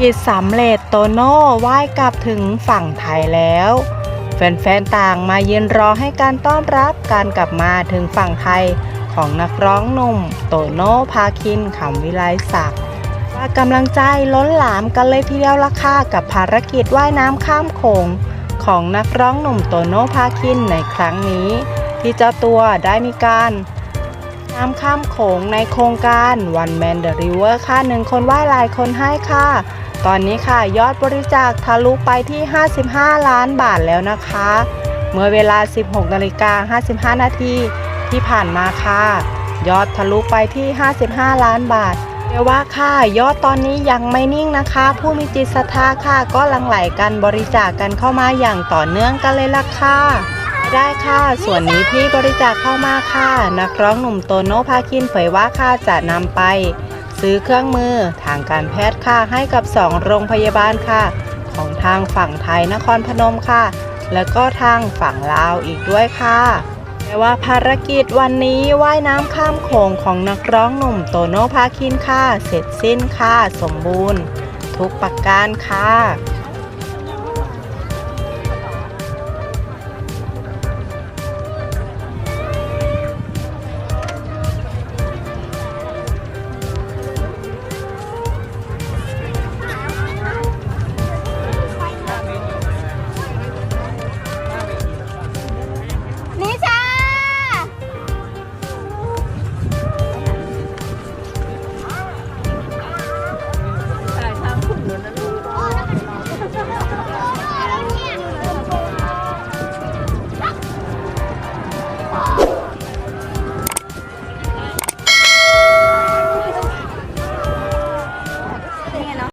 กิจสำเร็จโตโน่ว่ายกลับถึงฝั่งไทยแล้ว แฟนๆต่างมายืนรอให้การต้อนรับการกลับมาถึงฝั่งไทยของนักร้องหนุ่มโตโน่พาคินขำวิไลศักดิ์ว่ากำลังใจล้นหลามกันเลยทีเดียวละค่ะกับภารกิจว่ายน้ำข้ามโขงของนักร้องหนุ่มโตโน่พาคินในครั้งนี้ ที่เจ้าตัวได้มีการน้ำข้ามโขงในโครงการ One Man the River ค่ะหนึ่งคนว่ายลายคนให้ค่ะ ตอนนี้ค่ะยอดบริจาคทะลุไปที่ 55 ล้านบาทแล้วนะคะ เมื่อเวลา 16นาฬิกา55 นาทีที่ผ่านมาค่ะ ยอดทะลุไปที่ 55 ล้านบาทเรียกว่าค่ะยอดตอนนี้ยังไม่นิ่งนะคะ ผู้มีจิตศรัทธาค่ะ ก็ลังไหลกันบริจาคกันเข้ามาอย่างต่อเนื่องกันเลยล่ะค่ะได้ค่ะ ส่วนนี้ที่บริจาคเข้ามาค่ะ นักร้องหนุ่มโตโน่พาคินเผยว่าค่ะจะนำไป ซื้อเครื่องมือทางการแพทย์ค่ะให้กับ 2 โรงพยาบาลค่ะ ของทางฝั่งไทยนครพนมค่ะ แล้วก็ทางฝั่งลาวอีกด้วยค่ะแต่ว่าภารกิจวันนี้ว่ายน้ำข้ามโขงของนักร้องหนุ่มโตโน่พาคินค่ะ เสร็จสิ้นค่ะ สมบูรณ์ ทุกประการค่ะ